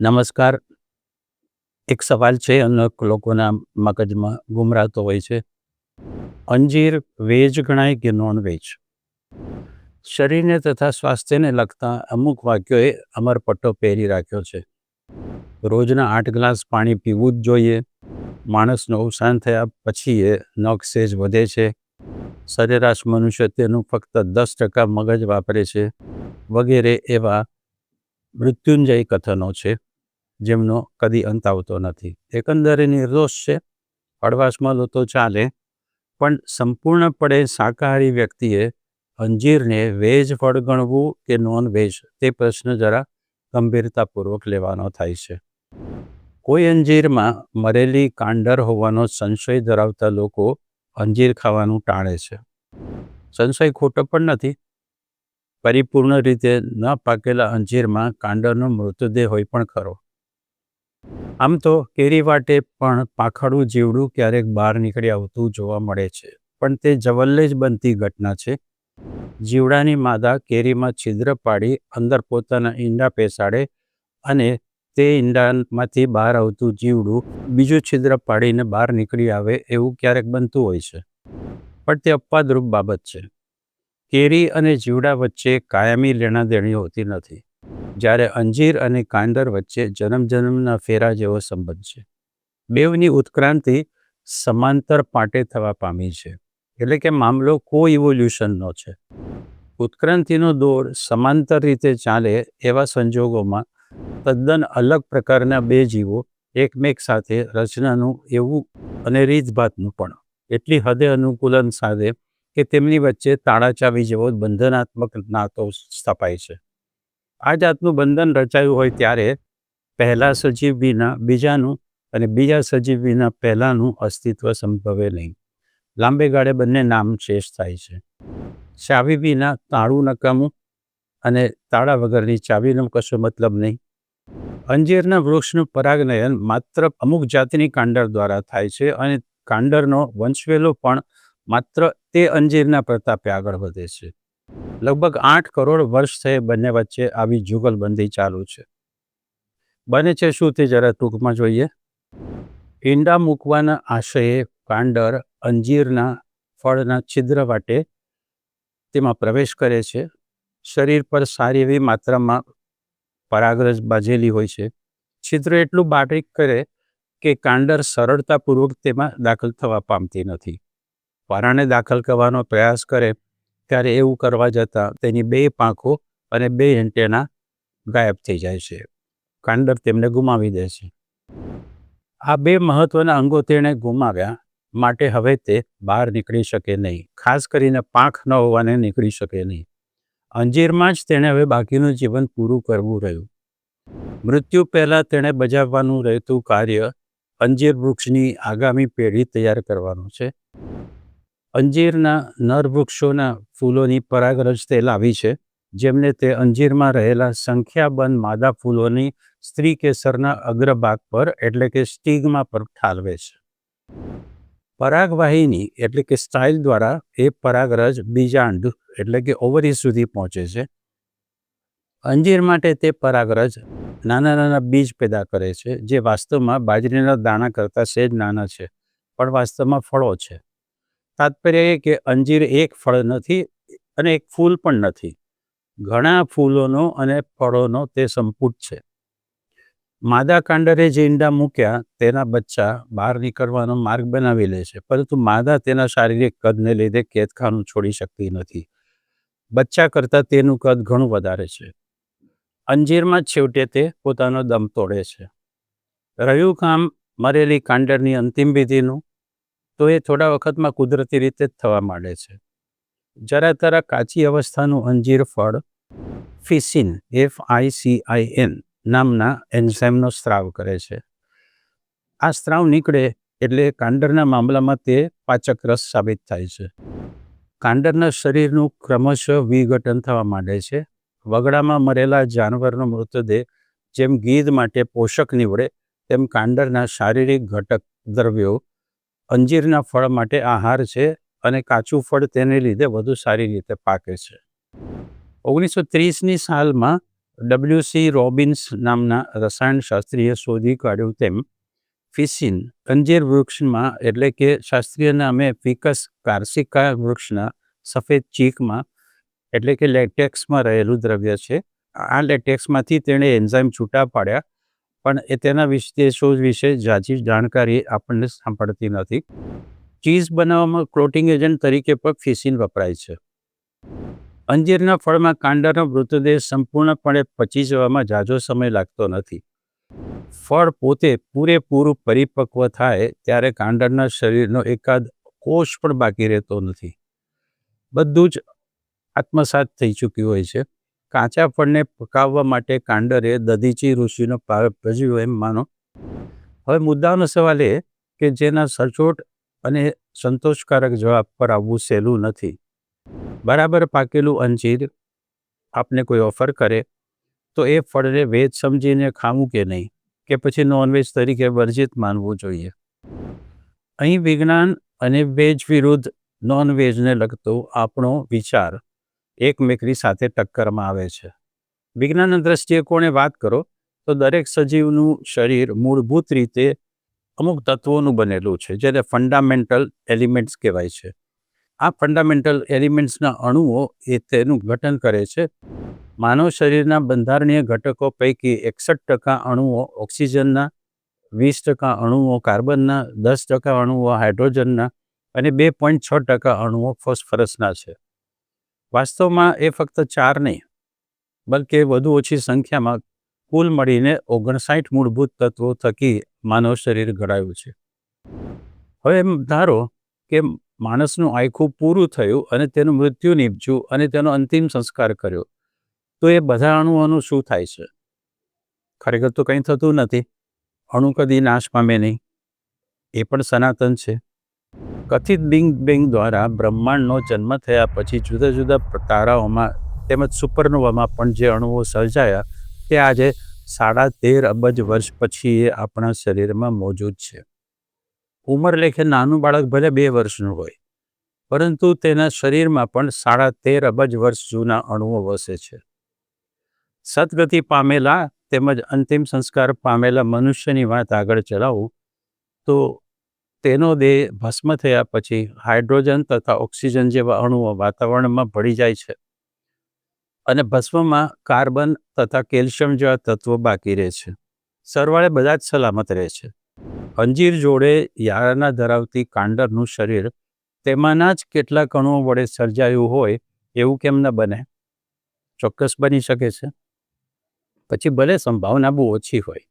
નમસ્કાર. એક સવાલ છે, અનેક લોકોના મગજમાં ગુમરાતો હોય છે. અંજીર વેજ ગણાય કે નોન વેજ શરીરને તથા સ્વાસ્થ્યને લગતા અમુક વાક્યોએ અમરપટ્ટો પહેરી રાખ્યો છે. રોજના આઠ ગ્લાસ પાણી પીવું જ જોઈએ. માણસનું અવસાન થયા પછી એ નખસેજ વધે છે. સરેરાશ મનુષ્ય તેનું ફક્ત દસ ટકા મગજ વાપરે છે. વગેરે એવા મૃત્યુંજય કથનો છે. જેમનો કદી અંત આવતો નથી. એકંદરે નિર્દોષ છે, હળવાશમાં લો તો ચાલે, પણ સંપૂર્ણપણે શાકાહારી વ્યક્તિએ અંજીરને વેજ ફળ ગણવું કે નોન વેજ તે પ્રશ્ન જરા ગંભીરતાપૂર્વક લેવાનો થાય છે. કોઈ અંજીરમાં મરેલી કાંડર હોવાનો સંશય ધરાવતા લોકો અંજીર ખાવાનું ટાળે છે. સંશય ખોટો પણ નથી. પરિપૂર્ણ રીતે ન પાકેલા અંજીરમાં કાંડરનો મૃતદેહ હોય પણ ખરો. આમ તો કેરી વાટે પણ પાખડું જીવડું ક્યારેક બહાર નીકળી આવતું જોવા મળે છે. પણ તે જવલ્લે જ બનતી ઘટના છે. જીવડાની માદા કેરીમાં છિદ્ર પાડી અંદર પોતાના ઈંડા પેસાડે અને તે ઈંડામાંથી બહાર આવતું જીવડું બીજું છિદ્ર પાડીને બહાર નીકળી આવે એવું ક્યારેક બનતું હોય છે. પણ તે અપવાદરૂપ બાબત છે. કેરી અને જીવડા વચ્ચે કાયમી લેણાદેણી હોતી નથી. જ્યારે અંજીર અને કાંદર વચ્ચે જન્મ જન્મના ફેરા જેવો સંબંધ છે. બેવની ઉત્ક્રાંતિ સમાંતર પાટે થવા પામી છે. એટલે કે મામલો કો ઇવોલ્યુશનનો છે. ઉત્ક્રાંતિનો દોર સમાંતર રીતે ચાલે એવા સંજોગોમાં તદ્દન અલગ પ્રકારના બે જીવો એકમેક સાથે રચનાનું એવું અને રીતભાતનું પણ. એટલી હદે અનુકૂલન સાધે કે તેમની વચ્ચે તાળા ચાવી જેવો બંધનાત્મક નાતો સ્થપાય છે. આ જાતનું બંધન રચાયું હોય ત્યારે પહેલા સજીવ વિના બીજાનું અને બીજા સજીવ વિના પહેલાંનું અસ્તિત્વ સંભવે નહીં. લાંબે ગાળે બંને નામ શેષ થાય છે. ચાવી વિના તાળું નકામું અને તાળા વગરની ચાવીનો કશો મતલબ નહીં. અંજીરના વૃક્ષનું પરાગનયન માત્ર અમુક જાતિની કાંડર દ્વારા થાય છે અને કાંડરનો વંશવેલો પણ માત્ર તે અંજીરના પ્રતાપે આગળ વધે છે. લગભગ આઠ કરોડ વર્ષ થયે બંને વચ્ચે આવી જુગલબંધી ચાલુ છે. બને છે શું તે જરા ટૂંકમાં જોઈએ? ઈંડા મૂકવાના આશયે કાંડર અંજીરના ફળના છિદ્ર વાટે તેમાં પ્રવેશ કરે છે. શરીર પર સારી એવી માત્રામાં પરાગરજ બાજેલી હોય છે. છિદ્ર એટલું બારીક કરે કે કાંડર સરળતાપૂર્વક તેમાં દાખલ થવા પામતી નથી. પારાને દાખલ કરવાનો પ્રયાસ કરે ત્યારે એવું કરવા જતાં તેની બે પાંખો અને બે એન્ટેના ગાયબ થઈ જાય છે. કાંડર તેમને ગુમાવી દે છે. આ બે મહત્વના અંગો તેણે ગુમાવ્યા માટે હવે તે બહાર નીકળી શકે નહીં. ખાસ કરીને પાંખ ન હોવાને નીકળી શકે નહીં. અંજીરમાં જ તેણે હવે બાકીનું જીવન પૂરું કરવું રહ્યું. મૃત્યુ પહેલાં તેણે બજાવવાનું રહેતું કાર્ય અંજીર વૃક્ષની આગામી પેઢી તૈયાર કરવાનું છે. અંજીરના નર વૃક્ષોના ફૂલોની પરાગરજ તે લાવી છે, જેમને તે અંજીરમાં રહેલા સંખ્યાબંધ માદા ફૂલોની સ્ત્રી કેસરના અગ્રભાગ પર એટલે કે સ્ટીગમા પર ઠાલવે છે. પરાગવાહિની એટલે કે સ્ટાઇલ દ્વારા એ પરાગરજ બીજાંડ એટલે કે ઓવરી સુધી પહોંચે છે. અંજીર માટે તે પરાગરજ નાના નાના બીજ પેદા કરે છે, જે વાસ્તવમાં બાજરીના દાણા કરતાં સેજ નાના છે, પણ વાસ્તવમાં ફળો છે. તાત્પર્ય એ કે અંજીર એક ફળ નથી અને એક ફૂલ પણ નથી. ઘણા ફૂલોનો અને ફળોનો તે સંપુટ છે. માદા કાંડરે જે ઈંડા મૂક્યા તેના બચ્ચા બહાર નીકળવાનો માર્ગ બનાવી લે છે, પરંતુ માદા તેના શારીરિક કદને લીધે કેદખાનું છોડી શકતી નથી. બચ્ચા કરતાં તેનું કદ ઘણું વધારે છે. અંજીરમાં છેવટે તે પોતાનો દમ તોડે છે. રહ્યું કામ મરેલી કાંડરની અંતિમ વિધિનું તો એ થોડા વખતમાં કુદરતી રીતે જ થવા માંડે છે. જરા તરા કાચી અવસ્થાનું અંજીર ફળ, ficin, F I C I N, નામના એન્ઝાઇમનો સ્ત્રાવ કરે છે. આ સ્ત્રાવ નીકળે એટલે કાંડરના મામલામાં તે પાચક રસ સાબિત થાય છે. કાંડરના શરીરનું ક્રમશઃ વિઘટન થવા માંડે છે. વગડામાં મરેલા જાનવરનો મૃતદેહ જેમ ગીધ માટે પોષક નીવડે, તેમ કાંડરના શારીરિક ઘટક દ્રવ્યો અંજીરના ફળ માટે આહાર છે અને કાચું ફળ તેને લીધે વધુ સારી રીતે પાકે છે. ઓગણીસો ત્રીસની સાલમાં ડબલ્યુસી રોબિન્સ નામના રસાયણશાસ્ત્રીએ શોધી કાઢ્યું તેમ, ફિસિન અંજીર વૃક્ષમાં એટલે કે શાસ્ત્રીય નામે ફિકસ કાર્સિકા વૃક્ષના સફેદ ચીકમાં એટલે કે લેટેક્સમાં રહેલું દ્રવ્ય છે. આ લેટેક્સમાંથી તેણે એન્ઝાઇમ છૂટા પાડ્યા પણ એ તેના વિશે વિશેષો વિશે ઝાઝી જાણકારી આપણને સાંભળતી નથી. ચીઝ બનાવવામાં ક્લોટિંગ એજન્ટ તરીકે પણ ફિસિન વપરાય છે. અંજીરના ફળમાં કાંડાનો મૃતદેહ સંપૂર્ણપણે પચી જવામાં ઝાઝો સમય લાગતો નથી. ફળ પોતે પૂરેપૂરું પરિપક્વ થાય ત્યારે કાંડરના શરીરનો એકાદ કોષ પણ બાકી રહેતો નથી. બધું જ આત્મસાત થઈ ચૂક્યું હોય છે. કાચા ફળને પકાવવા માટે કાંડરે દધીચી ઋષિનો પાર ભજવ્યો એમ માનો. હવે મુદ્દાનો સવાલ એ કે જેના સચોટ અને સંતોષકારક જવાબ પર આવવું સહેલું નથી. બરાબર પાકેલું અંજીર આપને કોઈ ઓફર કરે તો એ ફળને વેજ સમજીને ખાવું કે નહીં? કે પછી નોનવેજ તરીકે વર્જિત માનવું જોઈએ? અહીં વિજ્ઞાન અને વેજ વિરુદ્ધ નોનવેજને લગતો આપણો વિચાર એકમેકની સાથે ટક્કરમાં આવે છે. વિજ્ઞાનના દ્રષ્ટિકોણે વાત કરો, તો દરેક સજીવનું શરીર મૂળભૂત રીતે અમુક તત્વોનું બનેલું છે, જેને ફંડામેન્ટલ એલિમેન્ટ્સ કહેવાય છે. આ ફંડામેન્ટલ એલિમેન્ટ્સના અણુઓ એ તેનું ઘટન કરે છે. માનવ શરીરના બંધારણીય ઘટકો પૈકી એકસઠ ટકા અણુઓ ઓક્સિજનના, વીસ ટકા અણુઓ કાર્બનના, દસ ટકા અણુઓ હાઇડ્રોજનના અને બે પોઈન્ટ છ ટકા અણુઓ ફોસ્ફરસના છે. વાસ્તવમાં એ ફક્ત ચાર નહીં, બલકે વધુ ઓછી સંખ્યામાં કુલ મળીને ઓગણસાઠ મૂળભૂત તત્વો થકી માનવ શરીર ઘડાયું છે. હવે એમ ધારો કે માણસનું આયખું પૂરું થયું અને તેનું મૃત્યુ નીપજ્યું અને તેનો અંતિમ સંસ્કાર કર્યો, તો એ બધા અણુઓનું શું થાય છે? ખરેખર તો કંઈ થતું નથી. અણુ કદી નાશ પામે નહીં. એ પણ સનાતન છે. કથિત બિંગ બેંગ દ્વારા બ્રહ્માંડનો જન્મ થયા પછી જુદા જુદા તારાઓમાં તેમજ સુપરનોવામાં પણ જે અણુઓ સર્જાયા, તે આજે સાડા તેર અબજ વર્ષ પછી એ આપણા શરીરમાં મોજૂદ છે. ઉંમર લેખે નાનું બાળક ભલે બે વર્ષનું હોય, પરંતુ તેના શરીરમાં પણ સાડા તેર અબજ વર્ષ જૂના અણુઓ વસે છે. સદગતિ પામેલા તેમજ અંતિમ સંસ્કાર પામેલા મનુષ્યની વાત આગળ ચલાવું, તો તેનો દેહ ભસ્મ થયા પછી હાઇડ્રોજન તથા ઓક્સિજન જેવા અણુઓ વાતાવરણમાં ભળી જાય છે. અને ભસ્મમાં કાર્બન તથા કેલ્શિયમ જેવા તત્વો બાકી રહે છે. સરવાળે બધા જ સલામત રહે છે. અંજીર જોડે યારાના ધરાવતી કાંડરનું શરીર તેમાંના જ કેટલાક અણુઓ વડે સર્જાયું હોય એવું કેમ ન બને? ચોક્કસ બની શકે છે. પછી ભલે સંભાવના બહુ ઓછી હોય.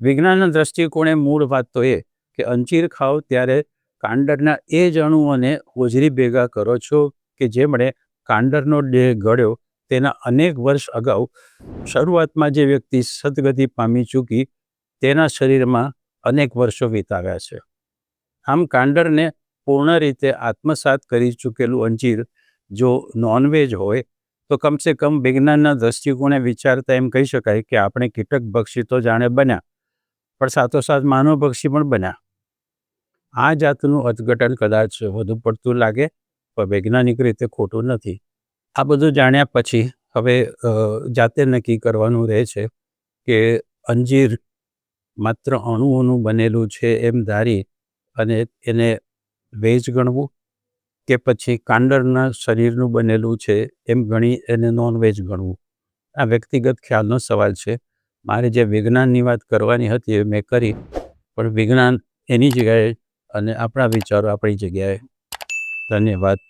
વિજ્ઞાનના દ્રષ્ટિકોણે મૂળ વાત તો એ કે અંજીર ખાઓ ત્યારે કાંડરના એ જ અણુઓને હોજરી ભેગા કરો છો કે જેમણે કાંડરનો દેહ ગળ્યો તેના અનેક વર્ષ અગાઉ શરૂઆતમાં જે વ્યક્તિ સદગતિ પામી ચૂકી તેના શરીરમાં અનેક વર્ષો વિતાવ્યા છે. આમ કાંડરને પૂર્ણ રીતે આત્મસાત કરી ચૂકેલું અંજીર જો નોનવેજ હોય તો કમસે કમ વિજ્ઞાનના દ્રષ્ટિકોણે વિચારતા એમ કહી શકાય કે આપણે કીટક ભક્ષી તો જાણે બન્યા, પણ સાથોસાથ માનવ ભક્ષી પણ બન્યા. આ જાતનું અર્થઘટન કદાચ વધુ પડતું લાગે, પણ વૈજ્ઞાનિક રીતે ખોટું નથી. આ બધું જાણ્યા પછી હવે જાતે નક્કી કરવાનું રહે છે કે અંજીર માત્ર અણુઓનું બનેલું છે એમ ધારી અને એને વેજ ગણવું કે પછી કાંડરના શરીરનું બનેલું છે એમ ગણી એને નોનવેજ ગણવું? આ વ્યક્તિગત ખ્યાલનો સવાલ છે. મારે જે વિજ્ઞાનની વાત કરવાની હતી એ મેં કરી, પણ વિજ્ઞાન એની જગ્યાએ અને આપણા વિચારો આપણી જગ્યાએ. ધન્યવાદ.